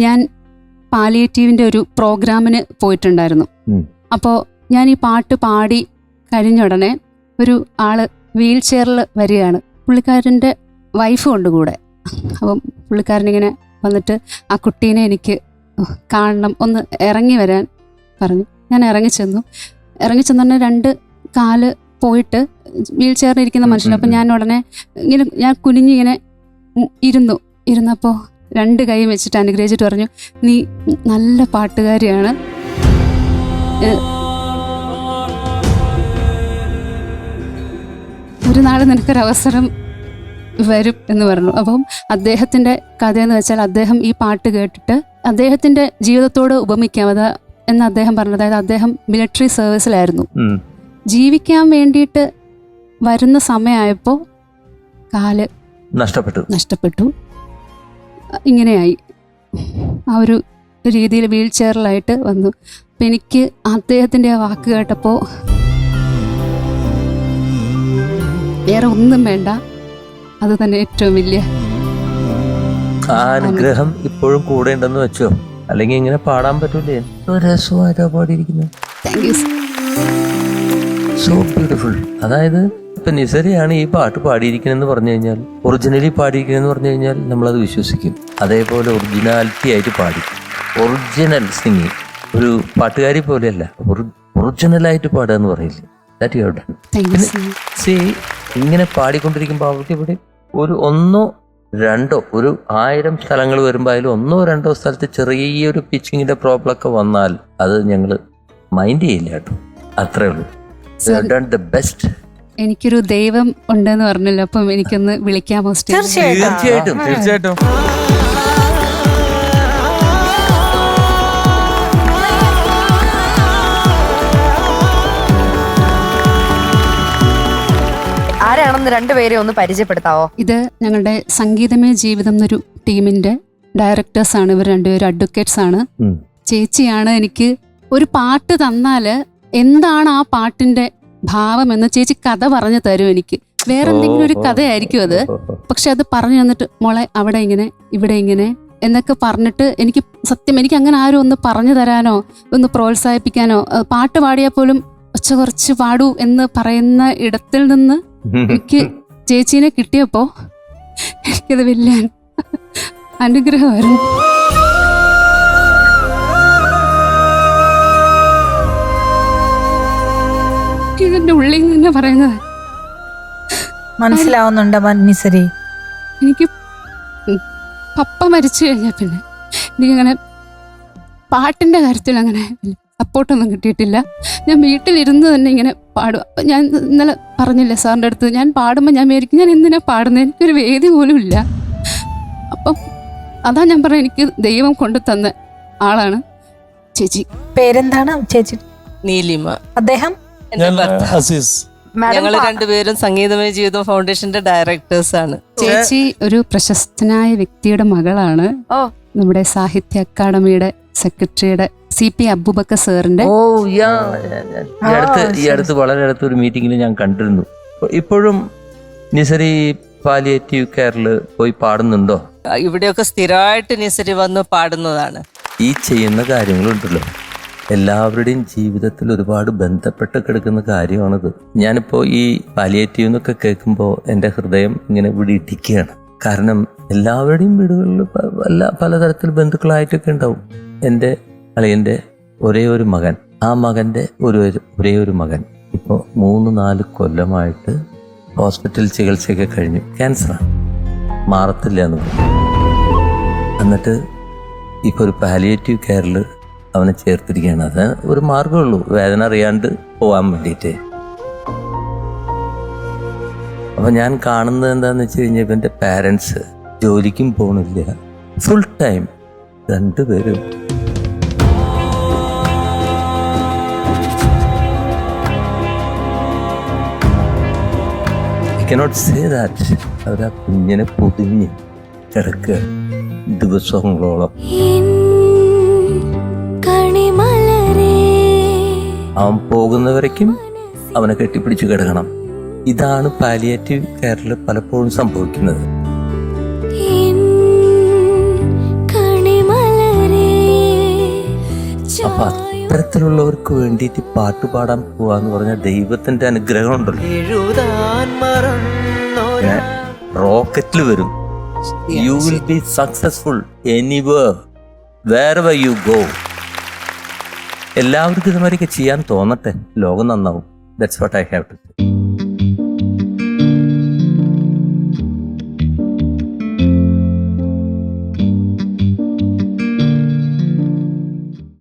ഞാൻ പാലിയേറ്റീവിന്റെ ഒരു പ്രോഗ്രാമിന് പോയിട്ടുണ്ടായിരുന്നു. അപ്പോ അപ്പോൾ ഞാൻ ഈ പാട്ട് പാടി കഴിഞ്ഞ ഉടനെ ഒരു ആൾ വീൽ ചെയറിൽ വരികയാണ്. പുള്ളിക്കാരന്റെ വൈഫും ഉണ്ട് കൂടെ. അപ്പം പുള്ളിക്കാരനിങ്ങനെ വന്നിട്ട് ആ കുട്ടീനെ എനിക്ക് കാണണം ഒന്ന് ഇറങ്ങി വരാൻ പറഞ്ഞു. ഞാൻ ഇറങ്ങി ചെന്നു. ഇറങ്ങി ചെന്ന് രണ്ട് കാൽ പോയിട്ട് വീൽ ചെയറിൽ ഇരിക്കുന്ന മനുഷ്യൻ. അപ്പം ഞാൻ ഉടനെ ഇങ്ങനെ ഞാൻ കുനിഞ്ഞിങ്ങനെ ഇരുന്നു. ഇരുന്നപ്പോൾ രണ്ട് കൈ വെച്ചിട്ട് അനുഗ്രഹിച്ചിട്ട് പറഞ്ഞു നീ നല്ല പാട്ടുകാരിയാണ്. ഒരു നാൾ നിനക്കൊരവസരം വരും എന്ന് പറഞ്ഞു. അപ്പം അദ്ദേഹത്തിന്റെ കഥയെന്ന് വെച്ചാൽ അദ്ദേഹം ഈ പാട്ട് കേട്ടിട്ട് അദ്ദേഹത്തിന്റെ ജീവിതത്തോട് ഉപമിക്കാം അത് എന്ന് അദ്ദേഹം പറഞ്ഞു. അതായത് അദ്ദേഹം മിലിറ്ററി സർവീസിലായിരുന്നു. ജീവിക്കാൻ വേണ്ടിയിട്ട് വരുന്ന സമയമായപ്പോൾ കാൽ നഷ്ടപ്പെട്ടു. നഷ്ടപ്പെട്ടു. ഇങ്ങനെയായി. ആ ഒരു രീതിയിൽ വീൽ ചെയറിലായിട്ട് വന്നു. അപ്പം എനിക്ക് അദ്ദേഹത്തിന്റെ ആ വാക്ക് കേട്ടപ്പോൾ വേറെ ഒന്നും വേണ്ട. അത് തന്നെ ഏറ്റവും വലിയ അനുഗ്രഹം ഇപ്പോഴും കൂടെ ഉണ്ടെന്ന് വെച്ചോ? അല്ലെങ്കിൽ ഇങ്ങനെ പാടാൻ പറ്റൂലേ? ഒരു രസമായിട്ടാ പാടിയിരിക്കുന്നത്. സോ ബ്യൂട്ടിഫുൾ അതായത് ഇപ്പൊ നിസരയാണ് ഈ പാട്ട് പാടിയിരിക്കണെന്ന് പറഞ്ഞു കഴിഞ്ഞാൽ ഒറിജിനലി പാടിയിരിക്കണെന്ന് പറഞ്ഞു കഴിഞ്ഞാൽ നമ്മളത് വിശ്വസിക്കും. അതേപോലെ ഒറിജിനാലിറ്റി ആയിട്ട് പാടി. ഒറിജിനൽ സിംഗിങ് ഒരു പാട്ടുകാരി പോലെയല്ല ഒറിജിനലായിട്ട് പാടുക എന്ന് പറയില്ലേ? ദാറ്റ് യു ഡൺ സോ ഇങ്ങനെ പാടിക്കൊണ്ടിരിക്കുമ്പോൾ അവർക്ക് ഇവിടെ ഒരു ഒന്നോ രണ്ടോ ഒരു ആയിരം സ്ഥലങ്ങൾ വരുമ്പോൾ അതിൽ ഒന്നോ രണ്ടോ സ്ഥലത്ത് ചെറിയൊരു പിച്ചിങ്ങിന്റെ പ്രോബ്ലം ഒക്കെ വന്നാൽ അത് ഞങ്ങൾ മൈൻഡ് ചെയ്യില്ല കേട്ടോ. അത്രേ ഉള്ളൂ. ദ ബെസ്റ്റ് എനിക്കൊരു ദൈവം ഉണ്ടെന്ന് പറഞ്ഞല്ലോ അപ്പം എനിക്കൊന്ന് വിളിക്കാമോ തീർച്ചയായിട്ടും. തീർച്ചയായിട്ടും ആരാണെന്ന് രണ്ടുപേരെ ഒന്ന് പരിചയപ്പെടുത്താവോ? ഇത് ഞങ്ങളുടെ സംഗീതമേ ജീവിതം എന്നൊരു ടീമിന്റെ ഡയറക്ടേഴ്സ് ആണ്. ഇവർ രണ്ടുപേരും അഡ്വക്കേറ്റ്സ് ആണ്. ചേച്ചിയാണ് എനിക്ക് ഒരു പാട്ട് തന്നാൽ എന്താണ് ആ പാട്ടിന്റെ ഭാവം എന്ന ചേച്ചി കഥ പറഞ്ഞു തരും എനിക്ക്. വേറെ എന്തെങ്കിലും ഒരു കഥയായിരിക്കും അത്. പക്ഷെ അത് പറഞ്ഞു തന്നിട്ട് മോളെ അവിടെ ഇങ്ങനെ ഇവിടെ ഇങ്ങനെ എന്നൊക്കെ പറഞ്ഞിട്ട് എനിക്ക് സത്യം എനിക്ക് അങ്ങനെ ആരും ഒന്ന് പറഞ്ഞു തരാനോ ഒന്ന് പ്രോത്സാഹിപ്പിക്കാനോ പാട്ട് പാടിയാൽ പോലും ഒച്ച കുറച്ച് പാടൂ എന്ന് പറയുന്ന ഇടത്തിൽ നിന്ന് എനിക്ക് ചേച്ചീനെ കിട്ടിയപ്പോ എനിക്കത് വലിയ അനു- അനുഗ്രഹമായിരുന്നു. ഉള്ളിൽ നിന്ന് പറയുന്നത്. മനസ്സിലാവുന്നുണ്ട് മന്നിസരി എനിക്ക് പപ്പ മരിച്ചു കഴിഞ്ഞാൽ പിന്നെ എനിക്കങ്ങനെ പാട്ടിന്റെ കാര്യത്തിൽ അങ്ങനെ സപ്പോർട്ടൊന്നും കിട്ടിയിട്ടില്ല. ഞാൻ വീട്ടിലിരുന്ന് തന്നെ ഇങ്ങനെ പാടും. അപ്പം ഞാൻ ഇന്നലെ പറഞ്ഞില്ല സാറിന്റെ അടുത്ത് ഞാൻ പാടുമ്പോൾ ഞാൻ വിചാരിക്കും ഞാൻ എന്തിനാ പാടുന്നത് എനിക്കൊരു വേദി പോലും ഇല്ല. അപ്പം അതാ ഞാൻ പറഞ്ഞ എനിക്ക് ദൈവം കൊണ്ടു തന്ന ആളാണ് ചേച്ചി. പേരെന്താണ് ചേച്ചി? നീലിമ. അദ്ദേഹം? ഞാൻ. അസീസ്. ഞങ്ങൾ രണ്ടുപേരും സംഗീതമയ ജീവിതം ഫൗണ്ടേഷന്റെ ഡയറക്ടേഴ്സ് ആണ്. ചേച്ചി ഒരു പ്രശസ്തനായ വ്യക്തിയുടെ മകളാണ്. ഓ. നമ്മുടെ സാഹിത്യ അക്കാദമിയുടെ സെക്രട്ടറിയുടെ സി പി അബുബക്ക സാറിന്റെ. ഓ യാ ഈ അടുത്ത് ഈ അടുത്ത് വളരെ അടുത്ത ഒരു മീറ്റിംഗിൽ ഞാൻ കണ്ടിരുന്നു. ഇപ്പോഴും നിസരി പാലിയേറ്റീവ് കെയറിൽ പോയി പാടുന്നുണ്ടോ? ഇവിടെയൊക്കെ സ്ഥിരമായിട്ട് നിസരി വന്ന് പാടുന്നതാണ്. ഈ ചെയ്യുന്ന കാര്യങ്ങളുണ്ടല്ലോ. എല്ലാവരുടെയും ജീവിതത്തിൽ ഒരുപാട് ബന്ധപ്പെട്ട് കിടക്കുന്ന കാര്യമാണിത്. ഞാനിപ്പോൾ ഈ പാലിയേറ്റീവ് എന്നൊക്കെ കേൾക്കുമ്പോൾ എന്റെ ഹൃദയം ഇങ്ങനെ ഇവിടെ ഇടിക്കുകയാണ്. കാരണം എല്ലാവരുടെയും വീടുകളിൽ പല പലതരത്തിൽ ബന്ധുക്കളായിട്ടൊക്കെ ഉണ്ടാവും. എന്റെ അളിയന്റെ ഒരേ ഒരു മകൻ. ആ മകന്റെ ഒരു- ഒരേ ഒരു മകൻ. ഇപ്പോൾ മൂന്ന് നാല് കൊല്ലമായിട്ട് ഹോസ്പിറ്റൽ ചികിത്സയൊക്കെ കഴിഞ്ഞു. ക്യാൻസറാണ്. മാറത്തില്ല എന്ന് എന്നിട്ട് ഇപ്പോൾ ഒരു പാലിയേറ്റീവ് കെയറിൽ അവനെ ചേർത്തിരിക്കുകയാണ്. അത് ഒരു മാർഗമുള്ളൂ വേദന അറിയാണ്ട് പോകാൻ വേണ്ടിയിട്ട്. അപ്പം ഞാൻ കാണുന്നത് എന്താണെന്ന് വെച്ച് കഴിഞ്ഞാൽ ഇവന്റെ പാരൻസ് ജോലിക്കും പോകണില്ല ഫുൾ ടൈം രണ്ടുപേരും. കനോട്ട് സേ ദാറ്റ് അവർ ആ കുഞ്ഞിനെ പൊതിഞ്ഞ് കിടക്കുക ദിവസങ്ങളോളം. അവൻ പോകുന്നവരേക്കും അവനെ കെട്ടിപ്പിടിച്ചു കിടക്കണം. ഇതാണ് പാലിയേറ്റീവ് കെയറിൽ പലപ്പോഴും സംഭവിക്കുന്നത്. അപ്പൊ അത്തരത്തിലുള്ളവർക്ക് വേണ്ടിയിട്ട് പാട്ട് പാടാൻ പോവാന്ന് പറഞ്ഞ ദൈവത്തിന്റെ അനുഗ്രഹം ഉണ്ടല്ലോ റോക്കറ്റിൽ വരും. You will be successful anywhere where you go എല്ലാവർക്കും ഇതുമാതിരിയൊക്കെ ചെയ്യാൻ തോന്നട്ടെ. ലോകം നന്നാവും. That's what I have to